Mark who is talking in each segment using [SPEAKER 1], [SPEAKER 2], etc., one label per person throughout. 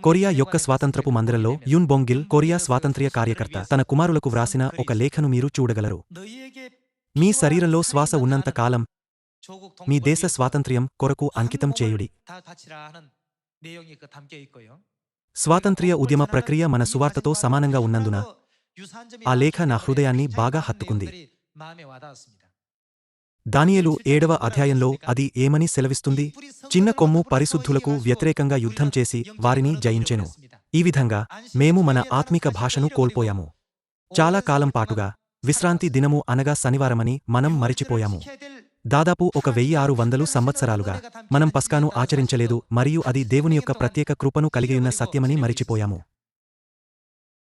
[SPEAKER 1] Korea యొక్క స్వాతంత్రపు మందిరంలో Un బొంగిల్ Korea స్వాతంత్ర్య కార్యకర్త తన కుమారులకు వ్రాసిన ఒక లేఖను మీరు చూడగలరు. మీ శరీరంలో శ్వాస ఉన్నంత కాలం మీ దేశ స్వాతంత్ర్యం కొరకు అంకితం చేయుడి. స్వాతంత్ర్య ఉద్యమ ప్రక్రియ మన సువార్తతో సమానంగా ఉన్నందున ఆ లేఖ నా హృదయాన్ని బాగా హత్తుకుంది. దానియలు ఏడవ అధ్యాయంలో అది ఏమని సెలవిస్తుంది? చిన్న కొమ్ము పరిశుద్ధులకు వ్యతిరేకంగా యుద్ధం చేసి వారిని జయించెను. ఈ విధంగా మేము మన ఆత్మిక భాషను కోల్పోయాము. చాలా కాలం పాటుగా విశ్రాంతి దినము అనగా శనివారమని మనం మరిచిపోయాము. దాదాపు ఒక వెయ్యి ఆరు వందలు సంవత్సరాలుగా మనం పస్కాను ఆచరించలేదు మరియు అది దేవుని యొక్క ప్రత్యేక కృపను కలిగియున్న సత్యమని మరిచిపోయాము.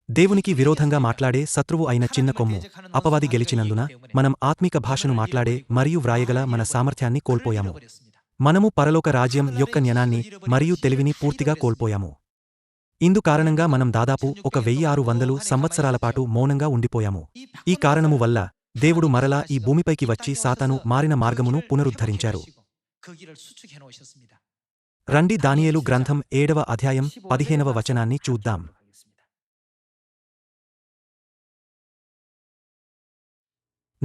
[SPEAKER 1] దేవునికి విరోధంగా మాట్లాడే శత్రువు అయిన చిన్న కొమ్ము అపవాది గెలిచినందున మనం ఆత్మిక భాషను మాట్లాడే మరియు వ్రాయగల మన సామర్థ్యాన్ని కోల్పోయాము. మనము పరలోక రాజ్యం యొక్క జ్ఞానాన్ని మరియు తెలివిని పూర్తిగా కోల్పోయాము. ఇందు కారణంగా మనం దాదాపు ఒక వెయ్యి ఆరు వందలు సంవత్సరాల పాటు మౌనంగా ఉండిపోయాము. ఈ కారణము వల్ల దేవుడు మరలా ఈ భూమిపైకి వచ్చి సాతాను మారిన మార్గమును పునరుద్ధరించారు. రండి దానియేలు గ్రంథం ఏడవ అధ్యాయం పదిహేనవ వచనాన్ని చూద్దాం.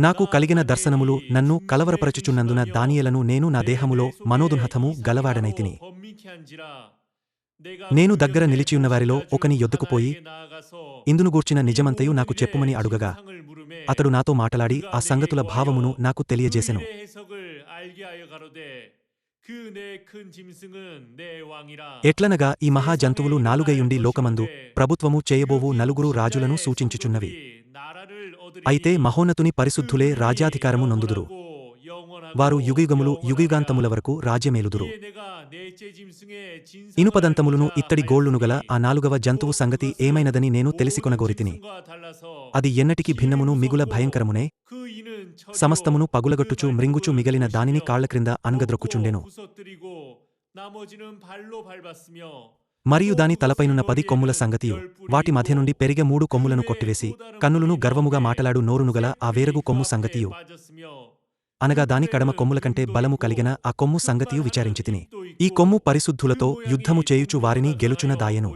[SPEAKER 1] నాకు కలిగిన దర్శనములు నన్ను కలవరపరచుచున్నందున దానియలను నేను నా దేహములో మనోదున్హతము గలవాడనైతిని. నేను దగ్గర నిలిచియున్నవారిలో ఒకని ఎద్దుకుపోయి ఇందును గూర్చిన నిజమంతయు నాకు చెప్పుమని అడుగగా అతడు నాతో మాటలాడి ఆ సంగతుల భావమును నాకు తెలియజేసెను. ఎట్లనగా ఈ మహాజంతువులు నాలుగైయుండి లోకమందు ప్రభుత్వము చేయబోవు నలుగురు రాజులను సూచించుచున్నవి. అయితే మహోన్నతుని పరిశుద్ధులే రాజ్యాధికారము నొందుదురు. వారు యుగయుగములు యుగయుగాంతముల వరకు రాజ్యమేలుదురు. ఇనుపదంతములను ఇత్తడి గోళ్ళును గల ఆ నాలుగవ జంతువు సంగతి ఏమైనదని నేను తెలిసికొనగోరితిని. అది ఎన్నటికి భిన్నమును మిగుల భయంకరమునే. సమస్తమును పగులగట్టుచు మృంగుచు మిగిలిన దానిని కాళ్ళ క్రింద అనగద్రొక్కుచుండెను మరియు దాని తలపైనున్న పది కొమ్ముల సంగతియు. వాటి మధ్య నుండి పెరిగే మూడు కొమ్ములను కొట్టివేసి కన్నులను గర్వముగా మాటలాడు నోరునుగల ఆ వేరగు కొమ్ము సంగతియు. అనగా దాని కడమ కొమ్ముల కంటే బలము కలిగిన ఆ కొమ్ము సంగతియు విచారించి తిని. ఈ కొమ్ము పరిశుద్ధులతో యుద్ధము చేయుచు వారిని గెలుచున దాయను.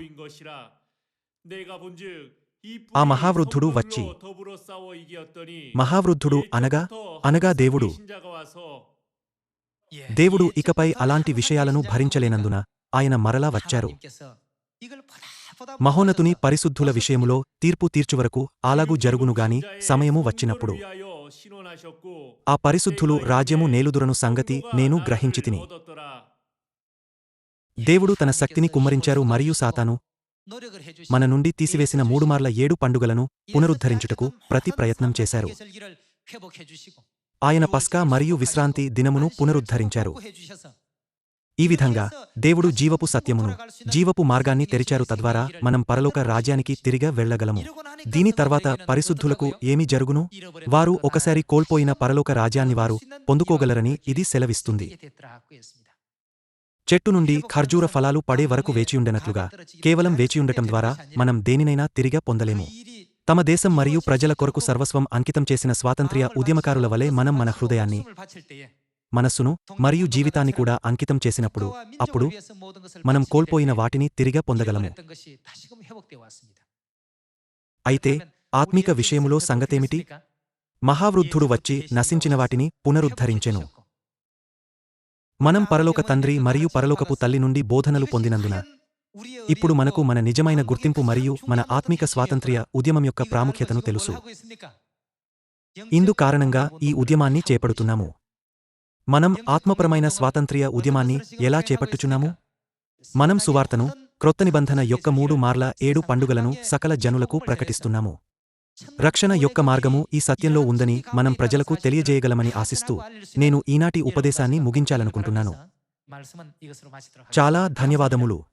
[SPEAKER 1] ఆ మహావృద్ధుడు వచ్చి మహావృద్ధుడు అనగా అనగా దేవుడు. దేవుడు ఇకపై అలాంటి విషయాలను భరించలేనందున ఆయన మరలా వచ్చారు. మహోన్నతుని పరిశుద్ధుల విషయములో తీర్పు తీర్చువరకు అలాగు జరుగునుగాని సమయము వచ్చినప్పుడు. ఆ పరిశుద్ధులు రాజ్యము నేలుదురను సంగతి నేను గ్రహించితిని. దేవుడు తన శక్తిని కుమ్మరించారు మరియు సాతాను మన నుండి తీసివేసిన మూడుమార్ల ఏడు పండుగలను పునరుద్ధరించుటకు ప్రతి ప్రయత్నం చేశారు. ఆయన పస్కా మరియు విశ్రాంతి దినమును పునరుద్ధరించారు. ఈ విధంగా దేవుడు జీవపు సత్యమును జీవపు మార్గాన్ని తెరిచారు తద్వారా మనం పరలోక రాజ్యానికి తిరిగా వెళ్ళగలము. దీని తర్వాత పరిశుద్ధులకు ఏమి జరుగును? వారు ఒకసారి కోల్పోయిన పరలోక రాజ్యాన్ని వారు పొందుకోగలరని ఇది సెలవిస్తుంది. చెట్టు నుండి ఖర్జూర ఫలాలు పడే వరకు వేచియుండనట్లుగా కేవలం వేచియుండటం ద్వారా మనం దేనినైనా తిరిగా పొందలేము. తమ దేశం మరియు ప్రజల కొరకు సర్వస్వం అంకితం చేసిన స్వాతంత్ర్య ఉద్యమకారుల వలె మనం మన హృదయాన్ని మనస్సును మరియు జీవితాన్ని కూడా అంకితం చేసినప్పుడు అప్పుడు మనం కోల్పోయిన వాటిని తిరిగి పొందగలము. అయితే ఆత్మిక విషయములో సంగతేమిటి? మహావృద్ధుడు వచ్చి నశించిన వాటిని పునరుద్ధరించెను. మనం పరలోక తండ్రి మరియు పరలోకపు తల్లి నుండి బోధనలు పొందినందున ఇప్పుడు మనకు మన నిజమైన గుర్తింపు మరియు మన ఆత్మిక స్వాతంత్ర్య ఉద్యమం యొక్క ప్రాముఖ్యతను తెలుసు. ఇందు కారణంగా ఈ ఉద్యమాన్ని చేపడుతున్నాము. మనం ఆత్మపరమైన స్వాతంత్ర్య ఉద్యమాన్ని ఎలా చేపట్టుచున్నాము? మనం సువార్తను క్రొత్త నిబంధన యొక్క మూడు మార్ల ఏడు పండుగలను సకల జనులకు ప్రకటిస్తున్నాము. రక్షణ యొక్క మార్గము ఈ సత్యంలో ఉందని మనం ప్రజలకు తెలియజేయగలమని ఆశిస్తూ నేను ఈనాటి ఉపదేశాన్ని ముగించాలనుకుంటున్నాను. చాలా ధన్యవాదములు.